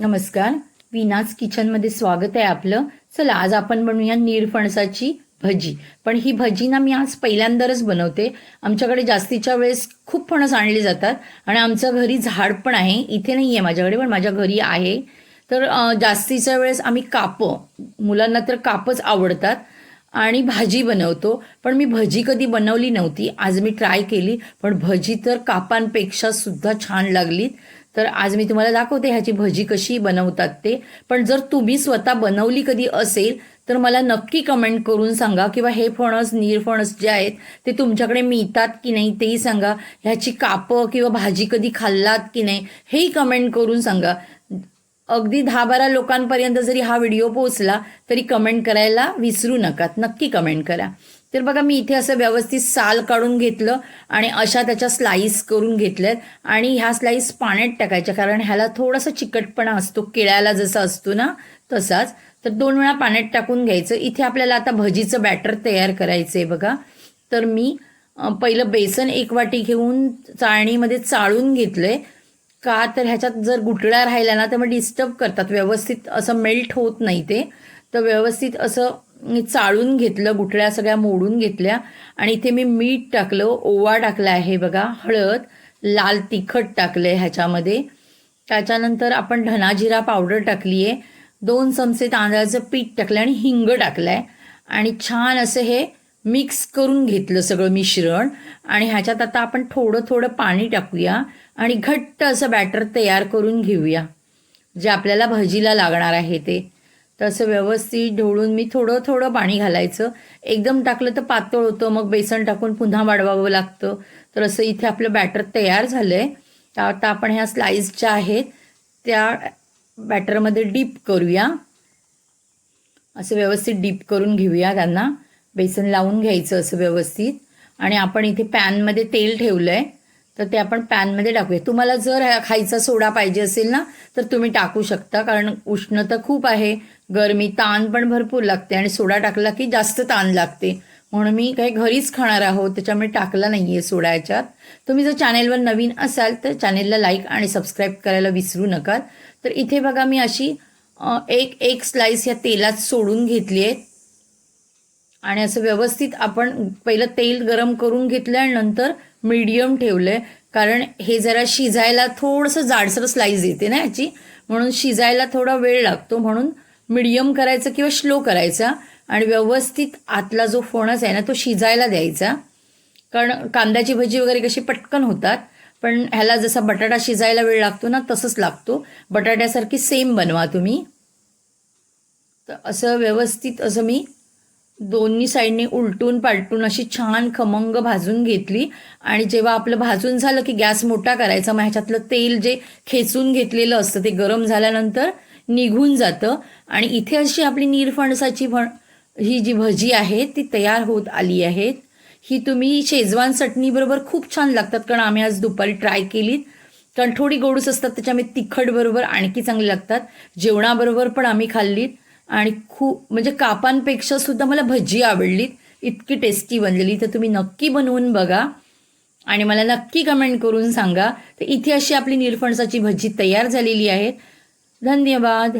नमस्कार. विनाज किचनमध्ये स्वागत आहे आपलं. चला आज आपण बनवूया निरफणसाची भजी. पण ही भजी ना मी आज पहिल्यांदाच बनवते. आमच्याकडे जास्तीच्या वेळेस खूप फणस आणले जातात आणि आमच्या घरी झाड पण आहे. इथे नाही आहे माझ्याकडे पण माझ्या घरी आहे. तर जास्तीच्या वेळेस आम्ही कापं मुलांना तर कापच आवडतात आणि भाजी बनवतो. पण मी भजी कधी बनवली नव्हती. आज मी ट्राय केली पण भजी तर कापांपेक्षा सुद्धा छान लागली तर आज मी तुम्हाला दाखवते ह्याची भजी कशी बनवतात ते. पण जर तुम्ही स्वतः बनवली कधी असेल तर मला नक्की कमेंट करून सांगा किंवा हे फणस निरफणस जे आहेत ते तुमच्याकडे मिळतात की नाही तेही सांगा. ह्याची कापं किंवा भाजी कधी खाल्लात की नाही हेही कमेंट करून सांगा. अगदी दहा बारा लोकांपर्यंत जरी हा व्हिडिओ पोहोचला तरी कमेंट करायला विसरू नका. नक्की कमेंट करा. तर बघा मी इथे असं व्यवस्थित साल काढून घेतलं आणि अशा त्याच्या स्लाईस करून घेतल्यात. आणि ह्या स्लाईस पाण्यात टाकायच्या कारण ह्याला थोडासा चिकटपणा असतो केळ्याला जसा असतो ना तसाच. तर दोन वेळा पाण्यात टाकून घ्यायचं. इथे आपल्याला आता भजीचं बॅटर तयार करायचं आहे बघा. तर मी पहिलं बेसन एक वाटी घेऊन चाळणीमध्ये चाळून घेतलंय. का तर ह्याच्यात जर गुटळ्या राहिल्या ना तर मग डिस्टर्ब करतात. व्यवस्थित असं मेल्ट होत नाही ते. तर व्यवस्थित असं मी चाळून घेतलं गुटळ्या सगळ्या मोडून घेतल्या आणि इथे मी मीठ टाकलं ओवा टाकला आहे बघा हळद लाल तिखट टाकलं आहे ह्याच्यामध्ये. त्याच्यानंतर आपण धनाजिरा पावडर टाकली आहे दोन चमचे तांदळाचं पीठ टाकलं आणि हिंग टाकलं आहे आणि छान असं हे मिक्स करून घेतलं सगळं मिश्रण. आणि ह्याच्यात आता आपण थोडं थोडं पाणी टाकूया आणि घट्ट असं बॅटर तयार करून घेऊया जे आपल्याला भजीला लागणार आहे ते. तर असं व्यवस्थित ढवळून मी थोडं थोडं पाणी घालायचं. एकदम टाकलं तर पातळ होतं मग बेसन टाकून पुन्हा वाढवावं लागतं. तर असं इथे आपलं बॅटर तयार झालं आहे आता आपण ह्या स्लाईस ज्या आहेत त्या बॅटरमध्ये डीप करूया. असं व्यवस्थित डीप करून घेऊया त्यांना. बेसन लावून घ्यायचं असं व्यवस्थित. आणि आपण इथे पॅनमध्ये तेल ठेवलं आहे तर ते आपण पॅनमध्ये टाकूया. तुम्हाला जर खायचा सोडा पाहिजे असेल ना तर तुम्ही टाकू शकता कारण उष्णता खूप आहे. गरमी ताण पण भरपूर लागते आणि सोडा टाकला की जास्त ताण लागते. म्हणून मी काही घरीच खाणार आहोत त्याच्यामुळे टाकला नाही आहे सोडा याच्यात. तुम्ही जर चॅनेलवर नवीन असाल तर चॅनेलला लाईक आणि सबस्क्राईब करायला विसरू नका. तर इथे बघा मी अशी एक एक स्लाईस या तेलात सोडून घेतली आहे. आणि असं व्यवस्थित आपण पहिलं तेल गरम करून घेतलं आणि नंतर मीडियम ठेवलं आहे कारण हे जरा शिजायला थोडंसं जाडसर स्लाईज येते ना याची. म्हणून शिजायला थोडा वेळ लागतो. म्हणून मीडियम करायचं किंवा स्लो करायचा. आणि व्यवस्थित आतला जो फणस आहे ना तो शिजायला द्यायचा. कारण कांद्याची भजी वगैरे कशी पटकन होतात. पण ह्याला जसा बटाटा शिजायला वेळ लागतो ना तसंच लागतो. बटाट्यासारखी सेम बनवा तुम्ही. तर असं व्यवस्थित असं मी दोन्ही साईडने उलटून पालटून अशी छान खमंग भाजून घेतली. आणि जेव्हा आपलं भाजून झालं की गॅस मोठा करायचा मग ह्याच्यातलं तेल जे खेचून घेतलेलं असतं ते गरम झाल्यानंतर निघून जातं. आणि इथे अशी आपली निरफणसाची भण ही जी भजी आहे ती तयार होत आली आहेत. ही तुम्ही शेजवान चटणीबरोबर खूप छान लागतात कारण आम्ही आज दुपारी ट्राय केलीत. कारण थोडी गोडूस असतात त्याच्यामुळे तिखट बरोबर आणखी चांगली लागतात. जेवणाबरोबर पण आम्ही खाल्लीत. आणि खूप म्हणजे कापांपेक्षा सुद्धा मला भजी आवडलीत. इतकी टेस्टी बनलेली. तर तुम्ही नक्की बनवून बघा. आणि मला नक्की कमेंट करून सांगा. तर इथे अशी आपली निरफणसाची भजी तयार झालेली आहे. धन्यवाद.